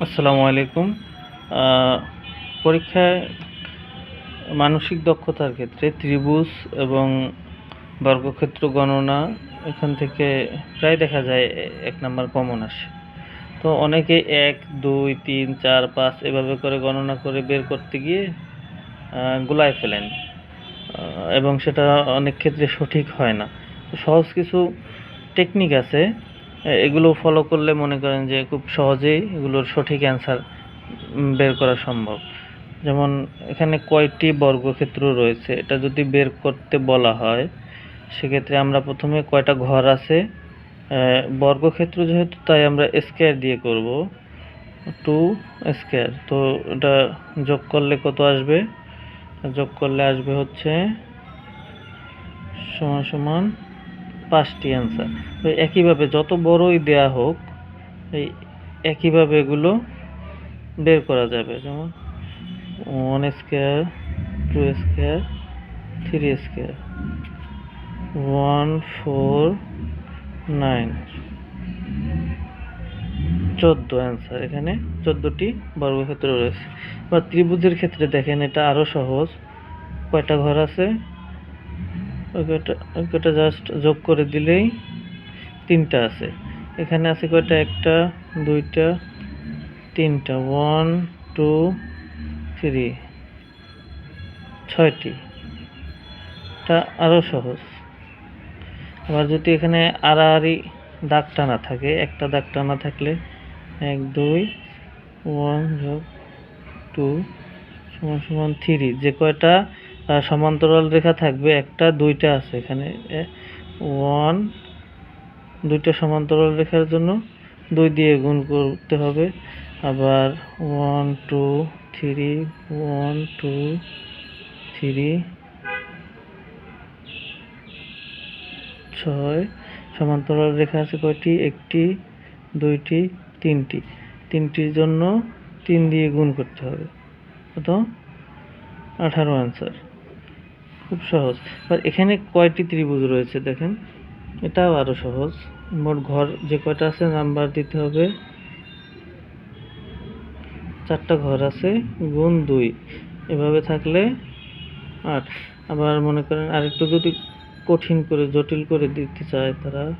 আসসালামু আলাইকুম। পরীক্ষায় মানসিক দক্ষতার ক্ষেত্রে ত্রিভুজ এবং বর্গক্ষেত্র গণনা এখান থেকে প্রায় দেখা যায় এক নাম্বার কমন আসে। তো অনেকে এক, দুই, তিন, চার, পাঁচ এভাবে করে গণনা করে বের করতে গিয়ে গোলায় ফেলেন। এবং সেটা অনেক ক্ষেত্রে সঠিক হয় না। সহজ কিছু টেকনিক আছে। এগুলো ফলো করলে মনে করেন যে খুব সহজেই এগুলোর সঠিক অ্যান্সার বের করা সম্ভব। যেমন এখানে কয়টি বর্গক্ষেত্র রয়েছে, এটা যদি বের করতে বলা হয়, সেক্ষেত্রে আমরা প্রথমে কয়টা ঘর আছে। বর্গক্ষেত্র যেহেতু তাই আমরা স্কোয়ার দিয়ে করব টু স্কোয়ার তো এটা যোগ করলে কত আসবে? যোগ করলে আসবে হচ্ছে, সমান সমান পাঁচটি অ্যান্সার তো একইভাবে যত বড়ই দেয়া হোক, এই একইভাবে এগুলো বের করা যাবে। যেমন one square two square three square one four nine চোদ্দ অ্যান্সার এখানে চোদ্দোটি বর্গক্ষেত্র রয়েছে। বা ত্রিভুজের ক্ষেত্রে দেখেন, এটা আরও সহজ। কয়টা ঘর আছে? ওই কয়টা জাস্ট যোগ করে দিলেই তিনটা আছে। এখানে আছে কয়টা? একটা, দুইটা, তিনটা। ওয়ান টু থ্রি ছয়টি। এটা আরও সহজ। আবার যদি এখানে আড়াআড়ি দাগ টানা থাকে, একটা দাগ টানা থাকলে এক, দুই ওয়ান যোগ টু সমান সমান থ্রি যে কয়টা? সমান্তরাল রেখা থাকবে, একটা, দুইটা আছে এখানে। ওয়ান দুইটা সমান্তরাল রেখার জন্য দুই দিয়ে গুণ করতে হবে। আবার one two three one two three ছয়, সমান্তরাল রেখা আছে কয়টি? একটি, দুইটি, তিনটি। তিনটির জন্য তিন দিয়ে গুণ করতে হবে। কত? আঠারো অ্যান্সার খুব সহজ। আর এখানে কয়টি ত্রিভুজ রয়েছে দেখেন? এটাও আরও সহজ। মোট ঘর যে কয়টা আছে, নাম্বার দিতে হবে। চারটা ঘর আছে, গুণ দুই। এভাবে থাকলে আট। আবার মনে করেন আরেকটু যদি কঠিন করে, জটিল করে দিতে চায় তারা।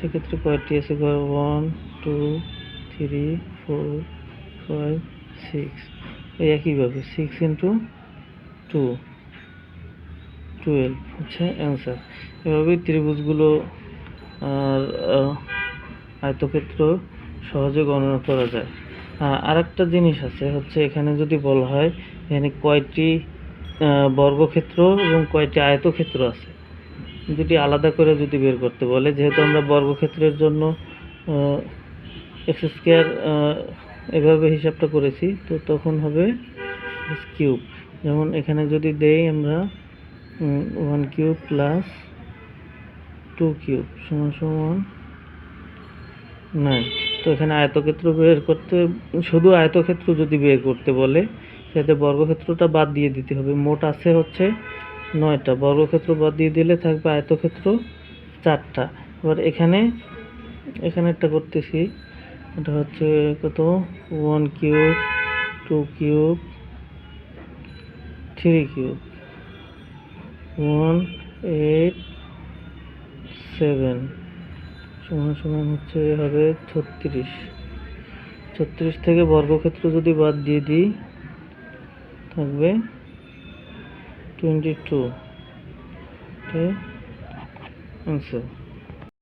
সেক্ষেত্রে কয়টি আছে? ঘর one two three four five six এই একইভাবে সিক্স ইন্টু টু টুয়েলভ হচ্ছে অ্যান্সার এভাবেই ত্রিভুজগুলো আর আয়তক্ষেত্র সহজে গণনা করা যায়। আর একটা জিনিস আছে, হচ্ছে এখানে যদি বলা হয়, এখানে কয়টি বর্গক্ষেত্র এবং কয়টি আয়তক্ষেত্র আছে? দুটি আলাদা করে যদি বের করতে বলে, যেহেতু আমরা বর্গক্ষেত্রের জন্য এক্স স্কোয়ার এভাবে হিসাবটা করেছি, তো তখন হবে কিউব যেমন এখানে যদি দেই আমরা one cube plus two cube সমান সমান নাইন তো এখানে আয়তক্ষেত্র বের করতে, শুধু আয়তক্ষেত্র যদি বের করতে বলে সেক্ষেত্রে বর্গক্ষেত্রটা বাদ দিয়ে দিতে হবে। মোট আছে হচ্ছে নয়টা। বর্গক্ষেত্র বাদ দিয়ে দিলে থাকবে আয়তক্ষেত্র চারটা। এবার এখানে এখানে একটা করতেছি। এটা হচ্ছে কত? One cube two cube three cube one eight seven সমান সমান হচ্ছে হবে ছত্রিশ। ছত্রিশ থেকে বর্গক্ষেত্র যদি বাদ দিয়ে দিই, থাকবে টোয়েন্টি টু আনসার